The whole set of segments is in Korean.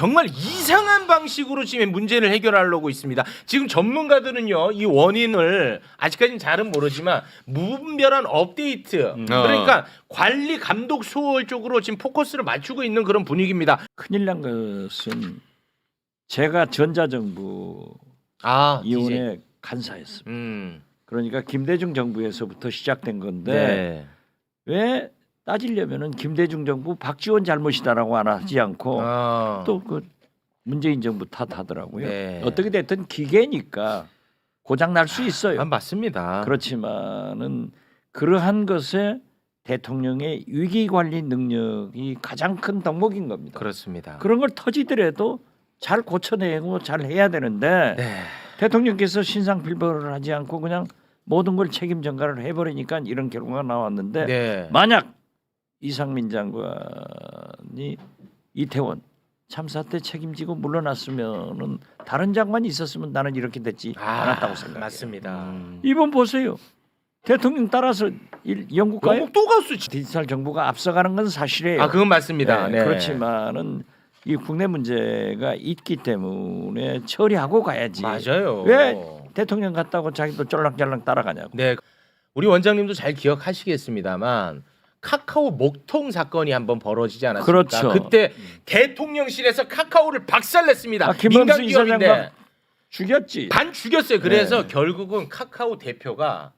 정말 이상한 방식으로 지금 문제를 해결하려고 있습니다. 지금 전문가들은요, 이 원인을 아직까지는 잘은 모르지만 무분별한 업데이트, 그러니까 관리 감독 소홀 쪽으로 지금 포커스를 맞추고 있는 그런 분위기입니다. 큰일 난 것은 제가 전자정부 아, 이혼의 간사였습니다. 음, 그러니까 김대중 정부에서부터 시작된 건데 네. 왜 따지려면은 김대중 정부 박지원 잘못이다라고 안 하지 않고 아, 또 그 문재인 정부 탓하더라고요. 네. 어떻게 됐든 기계니까 고장 날 수 있어요. 아, 맞습니다. 그렇지만은 그러한 것에 대통령의 위기 관리 능력이 가장 큰 덕목인 겁니다. 그렇습니다. 그런 걸 터지더라도 잘 고쳐내고 잘 해야 되는데 네. 대통령께서 신상필벌을 하지 않고 그냥 모든 걸 책임 전가를 해버리니까 이런 결과가 나왔는데 네. 만약 이상민 장관이 이태원 참사 때 책임지고 물러났으면은 다른 장관이 있었으면 나는 이렇게 됐지 않았다고 생각해요. 아, 맞습니다. 음. 이번 보세요. 대통령 따라서 일- 영국 가요. 영국 또 갔어. 디지털 정부가 앞서가는 건 사실이에요. 아, 그건 맞습니다. 네, 네. 그렇지만은 이 국내 문제가 있기 때문에 처리하고 가야지. 맞아요. 왜 대통령 갔다고 자기도 쫄랑쫄랑 따라가냐고. 네, 우리 원장님도 잘 기억하시겠습니다만 카카오 목통 사건이 한번 벌어지지 않았습니까? 그렇죠. 그때 대통령실에서 카카오를 박살냈습니다. 아, 김범수 기업인데 이사장과 죽였지. 반 죽였어요. 그래서 네. 결국은 카카오 대표가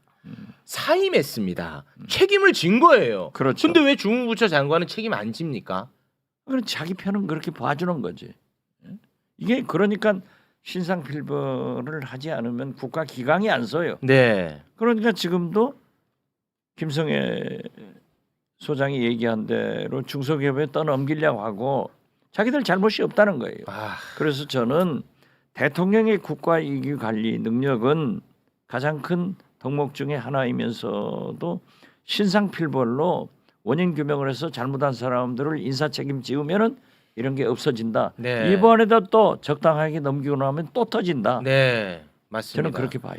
사임했습니다. 책임을 진 거예요. 그렇죠. 근데 왜 주무부처 장관은 책임 안 집니까? 그럼 자기 편은 그렇게 봐주는 거지. 이게 그러니까 신상 필벌을 하지 않으면 국가 기강이 안 서요. 네. 그러니까 지금도 김성애 소장이 얘기한 대로 중소기업에 떠넘기려고 하고 자기들 잘못이 없다는 거예요. 아, 그래서 저는 대통령의 국가 이기 관리 능력은 가장 큰 덕목 중의 하나이면서도 신상필벌로 원인 규명을 해서 잘못한 사람들을 인사 책임 지으면은 이런 게 없어진다. 네. 이번에도 또 적당하게 넘기고 나면 또 터진다. 네. 맞습니다. 저는 그렇게 봐요.